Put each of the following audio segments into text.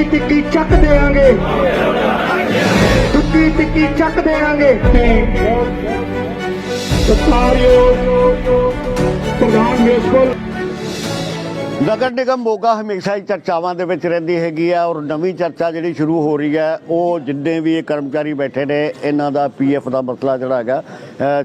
ਟੁੱਕੀ ਟਿੱਕੀ ਚੱਕ ਦੇਾਂਗੇ ਟੁੱਕੀ ਟਿੱਕੀ ਚੱਕ ਦੇਾਂਗੇ ਸਤਿਕਾਰਯੋਗ ਪ੍ਰਧਾਨ ਮਿਊਨਿਸਪਲ ਨਗਰ ਨਿਗਮ ਮੋਗਾ ਹਮੇਸ਼ਾ ਹੀ ਚਰਚਾਵਾਂ ਦੇ ਵਿੱਚ ਰਹਿੰਦੀ ਹੈਗੀ ਆ ਔਰ ਨਵੀਂ ਚਰਚਾ ਜਿਹੜੀ ਸ਼ੁਰੂ ਹੋ ਰਹੀ ਹੈ ਉਹ ਜਿੰਨੇ ਵੀ ਇਹ ਕਰਮਚਾਰੀ ਬੈਠੇ ਨੇ ਇਹਨਾਂ ਦਾ ਪੀਐਫ ਦਾ ਮਸਲਾ ਜਿਹੜਾ ਹੈਗਾ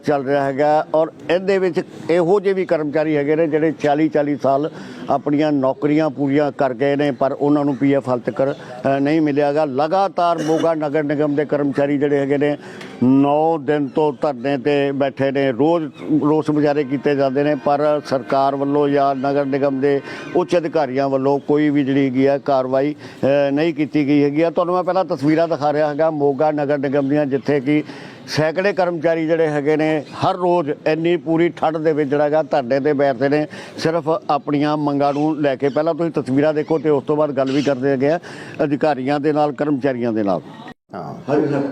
ਚੱਲ ਰਿਹਾ ਹੈਗਾ ਔਰ ਇਹਦੇ ਵਿੱਚ ਇਹੋ ਜਿਹੇ ਵੀ ਕਰਮਚਾਰੀ ਹੈਗੇ ਨੇ ਜਿਹੜੇ 40 40 ਸਾਲ ਆਪਣੀਆਂ ਨੌਕਰੀਆਂ ਪੂਰੀਆਂ ਕਰ ਗਏ ਨੇ ਪਰ ਉਹਨਾਂ ਨੂੰ ਪੀਐਫ ਹਾਲ ਤੱਕ ਅ, ਨਹੀਂ ਮਿਲਿਆਗਾ ਲਗਾਤਾਰ ਮੋਗਾ ਨਗਰ ਨਿਗਮ ਦੇ ਕਰਮਚਾਰੀ ਜਿਹੜੇ ਹੈਗੇ ਨੇ 9 ਦਿਨ ਤੋਂ ਧਰਨੇ ਤੇ ਬੈਠੇ ਨੇ। ਰੋਜ਼ ਰੋਸ ਮੁਜ਼ਾਹਰੇ ਕੀਤੇ ਜਾਂਦੇ ਨੇ, ਪਰ ਸਰਕਾਰ ਵੱਲੋਂ ਜਾਂ ਨਗਰ ਨਿਗਮ ਦੇ ਉੱਚ ਅਧਿਕਾਰੀਆਂ ਵੱਲੋਂ ਕੋਈ ਵੀ ਜਿਹੜੀ ਹੈਗੀ ਆ ਕਾਰਵਾਈ ਨਹੀਂ ਕੀਤੀ ਗਈ ਹੈਗੀ ਆ। ਤੁਹਾਨੂੰ ਮੈਂ ਪਹਿਲਾਂ ਤਸਵੀਰਾਂ ਦਿਖਾ ਰਿਹਾ ਹੈਗਾ ਮੋਗਾ ਨਗਰ ਨਿਗਮ ਦੀਆਂ, ਜਿੱਥੇ ਕਿ ਸੈਂਕੜੇ ਕਰਮਚਾਰੀ ਜਿਹੜੇ ਹੈਗੇ ਨੇ, ਹਰ ਰੋਜ਼ ਇੰਨੀ ਪੂਰੀ ਠੰਡ ਦੇ ਵਿੱਚ ਜਿਹੜਾ ਹੈਗਾ ਧਰਨੇ ਤੇ ਬੈਠਦੇ ਨੇ, ਸਿਰਫ ਆਪਣੀਆਂ ਮੰਗਾਂ ਨੂੰ ਲੈ ਕੇ। ਪਹਿਲਾਂ ਤੁਸੀਂ ਤਸਵੀਰਾਂ ਦੇਖੋ ਤੇ ਉਸ ਤੋਂ ਬਾਅਦ ਗੱਲ ਵੀ ਕਰਦੇ ਹੈਗੇ ਆ ਅਧਿਕਾਰੀਆਂ ਦੇ ਨਾਲ, ਕਰਮਚਾਰੀਆਂ ਦੇ ਨਾਲ। ਹਾਂ।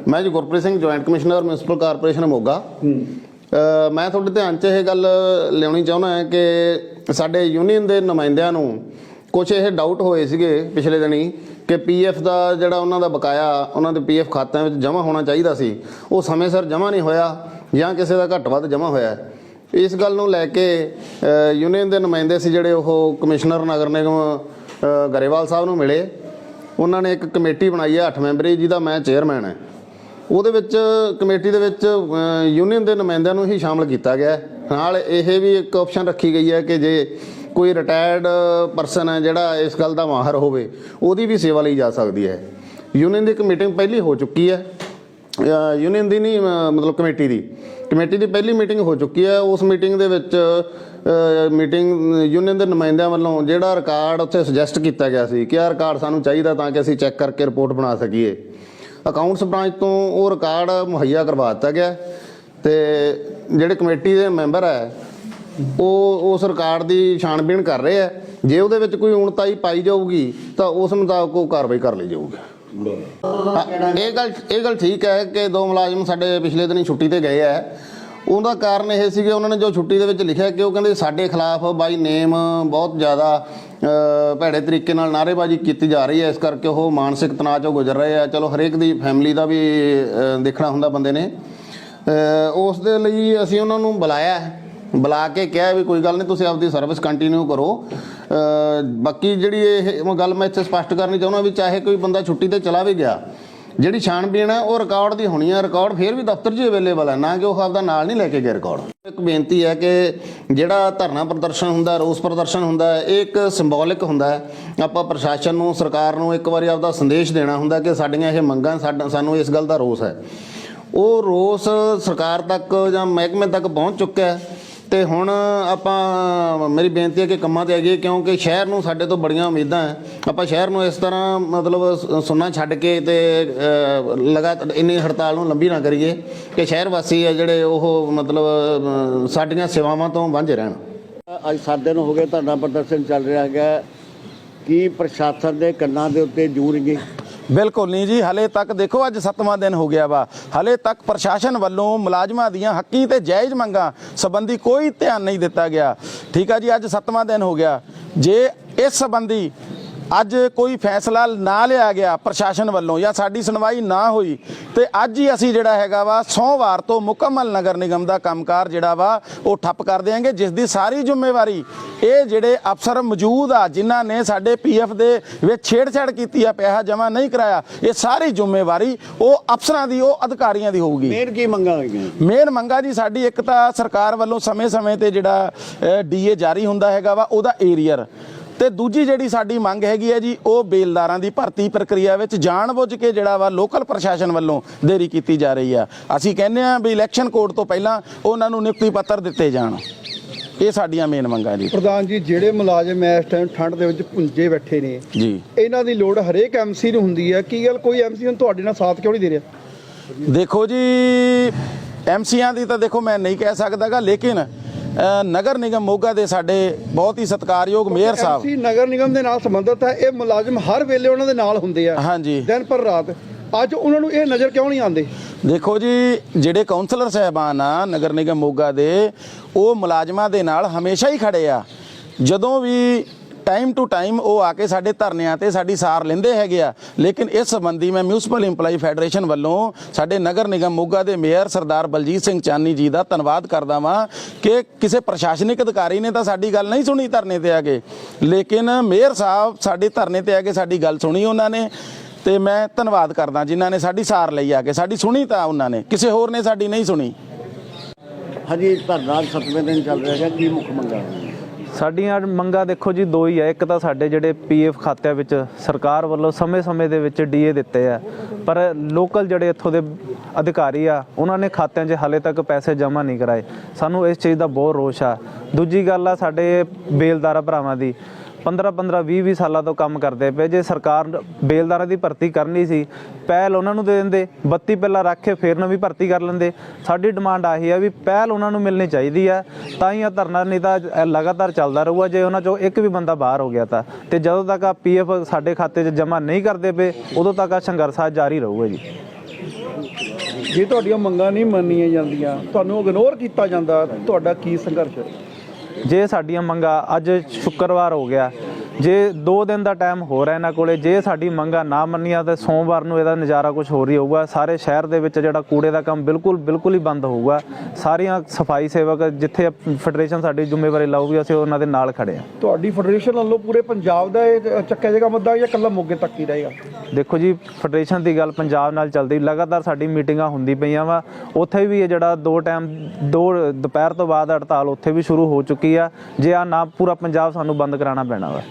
ਮੈਂ ਜੀ Gurpreet Singh joint commissioner municipal corporation Moga. ਅ, ਮੈਂ ਤੁਹਾਡੇ ਧਿਆਨ 'ਚ ਇਹ ਗੱਲ ਲਿਆਉਣੀ ਚਾਹੁੰਦਾ ਹਾਂ ਕਿ ਸਾਡੇ ਯੂਨੀਅਨ ਦੇ ਨੁਮਾਇੰਦਿਆਂ ਨੂੰ ਕੁਝ ਇਹ ਡਾਊਟ ਹੋਏ ਸੀਗੇ ਪਿਛਲੇ ਦਿਨੀ ਕਿ ਪੀਐਫ ਦਾ ਜਿਹੜਾ ਉਹਨਾਂ ਦਾ ਬਕਾਇਆ ਉਹਨਾਂ ਦੇ ਪੀਐਫ ਖਾਤਿਆਂ ਵਿੱਚ ਜਮ੍ਹਾਂ ਹੋਣਾ ਚਾਹੀਦਾ ਸੀ ਉਹ ਸਮੇਂ ਸਿਰ ਜਮ੍ਹਾਂ ਨਹੀਂ ਹੋਇਆ ਜਾਂ ਕਿਸੇ ਦਾ ਘੱਟ ਵੱਧ ਜਮ੍ਹਾਂ ਹੋਇਆ। ਹੈ। ਇਸ ਗੱਲ ਨੂੰ ਲੈ ਕੇ ਅ, ਯੂਨੀਅਨ ਦੇ ਨੁਮਾਇੰਦੇ ਸੀ ਜਿਹੜੇ ਉਹ ਕਮਿਸ਼ਨਰ ਨਗਰ ਨਿਗਮ ਅ, ਗਰੇਵਾਲ ਸਾਹਿਬ ਨੂੰ ਮਿਲੇ। ਉਹਨਾਂ ਨੇ ਇੱਕ ਕਮੇਟੀ ਬਣਾਈ ਹੈ 8 ਮੈਂਬਰੀ, ਜਿਹਦਾ ਮੈਂ ਚੇਅਰਮੈਨ ਹਾਂ। ਉਹਦੇ ਵਿੱਚ, ਕਮੇਟੀ ਦੇ ਵਿੱਚ ਯੂਨੀਅਨ ਦੇ ਨੁਮਾਇੰਦਿਆਂ ਨੂੰ ਹੀ ਸ਼ਾਮਲ ਕੀਤਾ ਗਿਆ ਨਾਲ ਇਹ ਵੀ ਇੱਕ ਆਪਸ਼ਨ ਰੱਖੀ ਗਈ ਹੈ ਕਿ ਜੇ ਕੋਈ ਰਿਟਾਇਰਡ ਪਰਸਨ ਹੈ, ਜਿਹੜਾ ਇਸ ਗੱਲ ਦਾ ਮਾਹਰ ਹੋਵੇ, ਉਹਦੀ ਵੀ ਸੇਵਾ ਲਈ ਜਾ ਸਕਦੀ ਹੈ। ਯੂਨੀਅਨ ਦੀ ਇੱਕ ਮੀਟਿੰਗ ਪਹਿਲੀ ਹੋ ਚੁੱਕੀ ਹੈ। ਯੂਨੀਅਨ ਦੀ ਨਹੀਂ ਮਤਲਬ ਕਮੇਟੀ ਦੀ। ਕਮੇਟੀ ਦੀ ਪਹਿਲੀ ਮੀਟਿੰਗ ਹੋ ਚੁੱਕੀ ਹੈ। ਉਸ ਮੀਟਿੰਗ ਦੇ ਵਿੱਚ ਮੀਟਿੰਗ ਯੂਨੀਅਨ ਦੇ ਨੁਮਾਇੰਦਿਆਂ ਵੱਲੋਂ ਜਿਹੜਾ ਰਿਕਾਰਡ ਉੱਥੇ ਸੁਜੈਸਟ ਕੀਤਾ ਗਿਆ ਸੀ ਕਿ ਆਹ ਰਿਕਾਰਡ ਸਾਨੂੰ ਚਾਹੀਦਾ ਤਾਂ ਕਿ ਅਸੀਂ ਚੈੱਕ ਕਰਕੇ ਰਿਪੋਰਟ ਬਣਾ ਸਕੀਏ। ਅਕਾਊਂਟਸ ਬ੍ਰਾਂਚ ਤੋਂ ਉਹ ਰਿਕਾਰਡ ਮੁਹੱਈਆ ਕਰਵਾ ਦਿੱਤਾ ਗਿਆ ਤੇ ਜਿਹੜੇ ਕਮੇਟੀ ਦੇ ਮੈਂਬਰ ਹੈ ਉਹ ਉਸ ਰਿਕਾਰਡ ਦੀ ਛਾਣਬੀਣ ਕਰ ਰਹੇ ਆ ਜੇ ਉਹਦੇ ਵਿੱਚ ਕੋਈ ਉਣਤਾਈ ਪਾਈ ਜਾਊਗੀ ਤਾਂ ਉਸ ਮੁਤਾਬਕ ਉਹ ਕਾਰਵਾਈ ਕਰ ਲਈ ਜਾਊਗੀ। ਇਹ ਗੱਲ ਇਹ ਗੱਲ ਠੀਕ ਹੈ ਕਿ ਦੋ ਮੁਲਾਜ਼ਮ ਸਾਡੇ ਪਿਛਲੇ ਦਿਨੀ ਛੁੱਟੀ ਤੇ ਗਏ ਆ ਉਹਦਾ ਕਾਰਨ ਇਹ ਸੀ ਕਿ ਉਹਨਾਂ ਨੇ ਜੋ ਛੁੱਟੀ ਦੇ ਵਿੱਚ ਲਿਖਿਆ ਕਿ ਉਹ ਕਹਿੰਦੇ ਸਾਡੇ ਖਿਲਾਫ ਬਾਈ ਨੇਮ ਬਹੁਤ ਜ਼ਿਆਦਾ ਭੈੜੇ ਤਰੀਕੇ ਨਾਲ ਨਾਅਰੇਬਾਜ਼ੀ ਕੀਤੀ ਜਾ ਰਹੀ ਹੈ। ਇਸ ਕਰਕੇ ਉਹ ਮਾਨਸਿਕ ਤਣਾਅ ਚੋਂ ਗੁਜ਼ਰ ਰਹੇ ਆ। ਚਲੋ, ਹਰੇਕ ਦੀ ਫੈਮਿਲੀ ਦਾ ਵੀ ਦੇਖਣਾ ਹੁੰਦਾ ਬੰਦੇ ਨੇ। ਉਸ ਦੇ ਲਈ ਅਸੀਂ ਉਹਨਾਂ ਨੂੰ ਬੁਲਾਇਆ ਬੁਲਾ ਕੇ ਕਿਹਾ ਵੀ ਕੋਈ ਗੱਲ ਨਹੀਂ, ਤੁਸੀਂ ਆਪਦੀ ਸਰਵਿਸ ਕੰਟੀਨਿਊ ਕਰੋ। ਬਾਕੀ ਜਿਹੜੀ ਇਹ ਗੱਲ ਮੈਂ ਇੱਥੇ ਸਪਸ਼ਟ ਕਰਨੀ ਚਾਹੁੰਦਾ ਵੀ ਚਾਹੇ ਕੋਈ ਬੰਦਾ ਛੁੱਟੀ ਤੇ ਚਲਾ ਵੀ ਗਿਆ ਜਿਹੜੀ ਛਾਣਬੀਣ ਹੈ ਉਹ ਰਿਕਾਰਡ ਦੀ ਹੋਣੀ ਹੈ ਰਿਕਾਰਡ ਫਿਰ ਵੀ ਦਫ਼ਤਰ 'ਚ ਅਵੇਲੇਬਲ ਹੈ ਨਾ ਕਿ ਉਹ ਆਪਦਾ ਨਾਲ ਨਹੀਂ ਲੈ ਕੇ ਗਿਆ ਰਿਕਾਰਡ ਇੱਕ ਬੇਨਤੀ ਹੈ ਕਿ ਜਿਹੜਾ ਧਰਨਾ ਪ੍ਰਦਰਸ਼ਨ ਹੁੰਦਾ, ਰੋਸ ਪ੍ਰਦਰਸ਼ਨ ਹੁੰਦਾ, ਇਹ ਇੱਕ ਸਿੰਬੋਲਿਕ ਹੁੰਦਾ ਹੈ। ਆਪਾਂ ਪ੍ਰਸ਼ਾਸਨ ਨੂੰ, ਸਰਕਾਰ ਨੂੰ ਇੱਕ ਵਾਰੀ ਆਪਦਾ ਸੰਦੇਸ਼ ਦੇਣਾ ਹੁੰਦਾ ਕਿ ਸਾਡੀਆਂ ਇਹ ਮੰਗਾਂ, ਸਾਡਾ- ਸਾਨੂੰ ਇਸ ਗੱਲ ਦਾ ਰੋਸ ਹੈ। ਉਹ ਰੋਸ ਸਰਕਾਰ ਤੱਕ ਜਾਂ ਮਹਿਕਮੇ ਤੱਕ ਪਹੁੰਚ ਚੁੱਕਿਆ ਹੈ। ਤੇ ਹੁਣ ਆਪਾਂ, ਮੇਰੀ ਬੇਨਤੀ ਹੈ ਕਿ ਕੰਮਾਂ ਤੇ ਆਈਏ, ਕਿਉਂਕਿ ਸ਼ਹਿਰ ਨੂੰ ਸਾਡੇ ਤੋਂ ਬੜੀਆਂ ਉਮੀਦਾਂ ਹੈ। ਆਪਾਂ ਸ਼ਹਿਰ ਨੂੰ ਇਸ ਤਰ੍ਹਾਂ ਮਤਲਬ ਸ- ਛੱਡ ਕੇ ਤੇ ਲਗਾਤਾਰ ਇੰਨੀ ਹੜਤਾਲ ਨੂੰ ਲੰਬੀ ਨਾ ਕਰੀਏ ਕਿ ਸ਼ਹਿਰ ਵਾਸੀ ਹੈ ਜਿਹੜੇ ਉਹ ਮਤਲਬ ਸਾਡੀਆਂ ਸੇਵਾਵਾਂ ਤੋਂ ਵਾਂਝੇ ਰਹਿਣ। ਅੱਜ 7 ਦਿਨ ਹੋ ਗਏ ਧਰਨਾ ਪ੍ਰਦਰਸ਼ਨ ਚੱਲ ਰਿਹਾ ਹੈਗਾ। ਕੀ ਪ੍ਰਸ਼ਾਸਨ ਦੇ ਕੰਨਾਂ ਦੇ ਉੱਤੇ ਜੂ ਰਹੀ ਬਿਲਕੁਲ ਨਹੀਂ ਜੀ, ਹਲੇ ਤੱਕ ਦੇਖੋ ਅੱਜ 7ਵਾਂ ਦਿਨ ਹੋ ਗਿਆ ਵਾ। ਹਲੇ ਤੱਕ ਪ੍ਰਸ਼ਾਸਨ ਵੱਲੋਂ ਮੁਲਾਜ਼ਮਾਂ ਦੀਆਂ ਹੱਕੀ ਤੇ ਜਾਇਜ਼ ਮੰਗਾਂ ਸੰਬੰਧੀ ਕੋਈ ਧਿਆਨ ਨਹੀਂ ਦਿੱਤਾ ਗਿਆ। ਠੀਕ ਆ ਜੀ, ਅੱਜ 7ਵਾਂ ਦਿਨ ਹੋ ਗਿਆ। ਜੇ ਇਸ ਸੰਬੰਧੀ ਅੱਜ ਕੋਈ ਫੈਸਲਾ ਨਾ ਲਿਆ ਗਿਆ ਪ੍ਰਸ਼ਾਸਨ ਵੱਲੋਂ ਜਾਂ ਸਾਡੀ ਸੁਣਵਾਈ ਨਾ ਹੋਈ ਤੇ ਅੱਜ ਹੀ ਅਸੀਂ ਜਿਹੜਾ ਹੈਗਾ ਵਾ ਸੋਮਵਾਰ ਤੋਂ ਮੁਕੰਮਲ ਨਗਰ ਨਿਗਮ ਦਾ ਕੰਮਕਾਰ ਜਿਹੜਾ ਵਾ ਉਹ ਠੱਪ ਕਰ ਦੇਾਂਗੇ ਜਿਸ ਦੀ ਸਾਰੀ ਜ਼ਿੰਮੇਵਾਰੀ ਇਹ ਜਿਹੜੇ ਅਫਸਰ ਮੌਜੂਦ ਆ ਜਿਨ੍ਹਾਂ ਨੇ ਸਾਡੇ ਪੀਐਫ ਦੇ ਵਿੱਚ ਛੇੜਛਾੜ ਕੀਤੀ ਆ ਪੈਸਾ ਜਮ੍ਹਾਂ ਨਹੀਂ ਕਰਾਇਆ ਇਹ ਸਾਰੀ ਜ਼ਿੰਮੇਵਾਰੀ ਉਹ ਅਫਸਰਾਂ ਦੀ ਉਹ ਅਧਿਕਾਰੀਆਂ ਦੀ ਹੋਊਗੀ। ਮੇਨ ਕੀ ਮੰਗਾਂ ਹੈਗੀਆਂ? ਮੇਨ ਮੰਗਾ ਜੀ ਸਾਡੀ ਇੱਕ ਤਾਂ ਸਰਕਾਰ ਵੱਲੋਂ ਸਮੇਂ-ਸਮੇਂ ਤੇ ਜਿਹੜਾ ਡੀਏ ਜਾਰੀ ਹੁੰਦਾ ਹੈਗਾ ਵਾ ਉਹਦਾ ਏਰੀਅਰ। ਤੇ ਦੂਜੀ ਜਿਹੜੀ ਸਾਡੀ ਮੰਗ ਹੈਗੀ ਹੈ ਜੀ ਉਹ ਬੇਲਦਾਰਾਂ ਦੀ ਭਰਤੀ ਪ੍ਰਕਿਰਿਆ ਵਿੱਚ ਜਾਣਬੁੱਝ ਕੇ ਜਿਹੜਾ ਵਾ ਲੋਕਲ ਪ੍ਰਸ਼ਾਸਨ ਵੱਲੋਂ ਦੇਰੀ ਕੀਤੀ ਜਾ ਰਹੀ ਆ। ਅਸੀਂ ਕਹਿੰਦੇ ਆ ਵੀ ਇਲੈਕਸ਼ਨ ਕੋਡ ਤੋਂ ਪਹਿਲਾਂ ਉਹਨਾਂ ਨੂੰ ਨਿਯੁਕਤੀ ਪੱਤਰ ਦਿੱਤੇ ਜਾਣ। ਇਹ ਸਾਡੀਆਂ ਮੇਨ ਮੰਗਾਂ ਜੀ। ਪ੍ਰਧਾਨ ਜੀ ਜਿਹੜੇ ਮੁਲਾਜ਼ਮ ਇਸ ਟਾਈਮ ਠੰਡ ਦੇ ਵਿੱਚ ਪੁੰਜੇ ਬੈਠੇ ਨੇ ਜੀ। ਇਹਨਾਂ ਦੀ ਲੋੜ ਹਰੇਕ ਐਮਸੀ ਨੂੰ ਹੁੰਦੀ ਹੈ। ਕੀ ਗੱਲ ਕੋਈ ਐਮਸੀ ਹੁਣ ਤੁਹਾਡੇ ਨਾਲ ਸਾਥ ਕਿਉਂ ਨਹੀਂ ਦੇ ਰਿਹਾ? ਦੇਖੋ ਜੀ ਐਮਸੀਆਂ ਦੀ ਤਾਂ ਦੇਖੋ ਮੈਂ ਨਹੀਂ ਕਹਿ ਸਕਦਾਗਾ ਲੇਕਿਨ ਨਗਰ ਨਿਗਮ ਮੋਗਾ ਦੇ ਸਾਡੇ ਬਹੁਤ ਹੀ ਸਤਿਕਾਰਯੋਗ ਮੇਅਰ ਸਾਹਿਬ। ਐਮਸੀ ਨਗਰ ਨਿਗਮ ਦੇ ਨਾਲ ਸੰਬੰਧਿਤ ਹੈ ਇਹ ਮੁਲਾਜ਼ਮ ਹਰ ਵੇਲੇ ਉਹਨਾਂ ਦੇ ਨਾਲ ਹੁੰਦੇ ਆ। ਹਾਂਜੀ। ਦਿਨ ਪਰ ਰਾਤ। ਅੱਜ ਉਹਨਾਂ ਨੂੰ ਇਹ ਨਜ਼ਰ ਕਿਉਂ ਨਹੀਂ ਆਉਂਦੇ? ਦੇਖੋ ਜੀ ਜਿਹੜੇ ਕਾਉਂਸਲਰ ਸਹਿਬਾਨ ਆ ਨਗਰ ਨਿਗਮ ਮੋਗਾ ਦੇ ਉਹ ਮੁਲਾਜ਼ਮਾਂ ਦੇ ਨਾਲ ਹਮੇਸ਼ਾ ਹੀ ਖੜੇ ਆ। ਜਦੋਂ ਵੀ ਟਾਈਮ ਟੂ ਟਾਈਮ ਉਹ ਆ ਕੇ ਸਾਡੇ ਧਰਨਿਆਂ ਤੇ ਸਾਡੀ ਸਾਰ ਲੈਂਦੇ ਹੈਗੇ ਆ। ਲੇਕਿਨ ਇਸ ਸੰਬੰਧੀ ਮੈਂ ਮਿਊਨਿਸਪਲ EMPLOYE ਫੈਡਰੇਸ਼ਨ ਵੱਲੋਂ ਸਾਡੇ ਨਗਰ ਨਿਗਮ ਮੋਗਾ ਦੇ ਮੇਅਰ ਸਰਦਾਰ ਬਲਜੀਤ ਸਿੰਘ ਚਾਨੀ ਜੀ ਦਾ ਧੰਨਵਾਦ ਕਰਦਾ ਵਾਂ ਕਿ ਕਿਸੇ ਪ੍ਰਸ਼ਾਸਨਿਕ ਅਧਿਕਾਰੀ ਨੇ ਤਾਂ ਸਾਡੀ ਗੱਲ ਨਹੀਂ ਸੁਣੀ ਧਰਨੇ ਤੇ ਆ ਕੇ। ਲੇਕਿਨ ਮੇਅਰ ਸਾਹਿਬ ਸਾਡੇ ਧਰਨੇ ਤੇ ਆ ਕੇ ਸਾਡੀ ਗੱਲ ਸੁਣੀ ਉਹਨਾਂ ਨੇ ਤੇ ਮੈਂ ਧੰਨਵਾਦ ਕਰਦਾ ਜਿਨ੍ਹਾਂ ਨੇ ਸਾਡੀ ਸਾਰ ਲਈ ਆ ਕੇ। ਸਾਡੀ ਸੁਣੀ ਤਾਂ ਉਹਨਾਂ ਨੇ, ਕਿਸੇ ਹੋਰ ਨੇ ਸਾਡੀ ਨਹੀਂ ਸੁਣੀ। ਹਾਂਜੀ ਧਰਨਾ ਅੱਜ ਸੱਤਵੇਂ ਦਿਨ ਚੱਲ ਰਿਹਾ ਹੈ ਕੀ ਮੁੱਖ ਮੰਗਾਂ ਸਾਡੀਆਂ ਮੰਗਾਂ ਦੇਖੋ ਜੀ, ਦੋ ਹੀ ਆ। ਇੱਕ ਤਾਂ ਸਾਡੇ ਜਿਹੜੇ ਪੀਐਫ ਖਾਤਿਆਂ ਵਿੱਚ ਸਰਕਾਰ ਵੱਲੋਂ ਸਮੇਂ-ਸਮੇਂ ਦੇ ਵਿੱਚ ਡੀਏ ਦਿੱਤੇ ਆ। ਪਰ ਲੋਕਲ ਜਿਹੜੇ ਇੱਥੋਂ ਦੇ ਅਧਿਕਾਰੀ ਆ, ਉਹਨਾਂ ਨੇ ਖਾਤਿਆਂ 'ਚ ਹਾਲੇ ਤੱਕ ਪੈਸੇ ਜਮ੍ਹਾਂ ਨਹੀਂ ਕਰਾਏ। ਸਾਨੂੰ ਇਸ ਚੀਜ਼ ਦਾ ਬਹੁਤ ਰੋਸ਼ ਆ। ਦੂਜੀ ਗੱਲ ਆ ਸਾਡੇ ਬੇਲਦਾਰਾ ਭਰਾਵਾਂ ਦੀ। 15 15 20 20 ਸਾਲਾਂ ਤੋਂ ਕੰਮ ਕਰਦੇ ਪਏ। ਜੇ ਸਰਕਾਰ ਬੇਲਦਾਰਾਂ ਦੀ ਭਰਤੀ ਕਰਨੀ ਸੀ, ਪਹਿਲ ਉਹਨਾਂ ਨੂੰ ਦੇ ਦਿੰਦੇ 32 ਪਹਿਲਾਂ ਰੱਖ ਕੇ ਫੇਰ ਨਵੀਂ ਭਰਤੀ ਕਰ ਲੈਂਦੇ। ਸਾਡੀ ਡਿਮਾਂਡ ਆਹੀ ਆ ਵੀ ਪਹਿਲ ਉਹਨਾਂ ਨੂੰ ਮਿਲਣੀ ਚਾਹੀਦੀ ਹੈ ਤਾਂ ਹੀ ਆ ਧਰਨਾ, ਨਹੀਂ ਤਾਂ ਲਗਾਤਾਰ ਚੱਲਦਾ ਰਹੂਗਾ। ਜੇ ਉਹਨਾਂ ਚੋਂ ਇੱਕ ਵੀ ਬੰਦਾ ਬਾਹਰ ਹੋ ਗਿਆ ਤਾਂ। ਤੇ ਜਦੋਂ ਤੱਕ ਆ ਪੀਐਫ ਸਾਡੇ ਖਾਤੇ 'ਚ ਜਮ੍ਹਾਂ ਨਹੀਂ ਕਰਦੇ ਪਏ, ਉਦੋਂ ਤੱਕ ਆ ਸੰਘਰਸ਼ ਆ ਜਾਰੀ ਰਹੂਗਾ ਜੀ। ਜੇ ਤੁਹਾਡੀਆਂ ਮੰਗਾਂ ਨਹੀਂ ਮੰਨੀਆਂ ਜਾਂਦੀਆਂ, ਤੁਹਾਨੂੰ ਇਗਨੋਰ ਕੀਤਾ ਜਾਂਦਾ, ਤੁਹਾਡਾ ਕੀ ਸੰਘਰਸ਼? ਹੈ ਜੇ ਸਾਡੀਆਂ ਮੰਗਾਂ ਅੱਜ ਸ਼ੁੱਕਰਵਾਰ ਹੋ ਗਿਆ, ਜੇ 2 ਦਿਨ ਦਾ ਟਾਈਮ ਹੋ ਰਿਹਾ ਇਹਨਾਂ ਕੋਲੇ, ਜੇ ਸਾਡੀ ਮੰਗਾਂ ਨਾ ਮੰਨੀਆਂ ਤਾਂ ਸੋਮਵਾਰ ਨੂੰ ਇਹਦਾ ਨਜ਼ਾਰਾ ਕੁਝ ਹੋਰ ਹੀ ਹੋਊਗਾ। ਸਾਰੇ ਸ਼ਹਿਰ ਦੇ ਵਿੱਚ ਜਿਹੜਾ ਕੂੜੇ ਦਾ ਕੰਮ ਬਿਲਕੁਲ ਬਿਲਕੁਲ ਹੀ ਬੰਦ ਹੋਊਗਾ। ਸਾਰੀਆਂ ਸਫ਼ਾਈ ਸੇਵਕ ਜਿੱਥੇ ਫੈਡਰੇਸ਼ਨ ਸਾਡੀ ਜ਼ਿੰਮੇਵਾਰੀ ਲਾਊਗੀ, ਅਸੀਂ ਉਹਨਾਂ ਦੇ ਨਾਲ ਖੜੇ ਹਾਂ। ਤੁਹਾਡੀ ਫੈਡਰੇਸ਼ਨ ਵੱਲੋਂ ਪੂਰੇ ਪੰਜਾਬ ਦਾ ਇਹ ਚੱਕਿਆ ਜਾਏਗਾ ਮੁੱਦਾ ਜਾਂ ਇਕੱਲਾ ਮੋਗੇ ਤੱਕ ਹੀ ਰਹੇਗਾ? ਦੇਖੋ ਜੀ, ਫੈਡਰੇਸ਼ਨ ਦੀ ਗੱਲ ਪੰਜਾਬ ਨਾਲ ਚੱਲਦੀ, ਲਗਾਤਾਰ ਸਾਡੀ ਮੀਟਿੰਗਾਂ ਹੁੰਦੀ ਪਈਆਂ ਵਾ। ਉੱਥੇ ਵੀ ਇਹ ਜਿਹੜਾ ਦੋ ਟਾਈਮ, ਦੋ ਦੁਪਹਿਰ ਤੋਂ ਬਾਅਦ ਹੜਤਾਲ ਉੱਥੇ ਵੀ ਸ਼ੁਰੂ ਹੋ ਚੁੱਕੀ ਆ। ਜੇ ਆ ਨਾ, ਪੂਰਾ ਪੰਜਾਬ ਸਾਨੂੰ ਬੰਦ ਕਰਾਉਣਾ ਪੈਣਾ ਵਾ।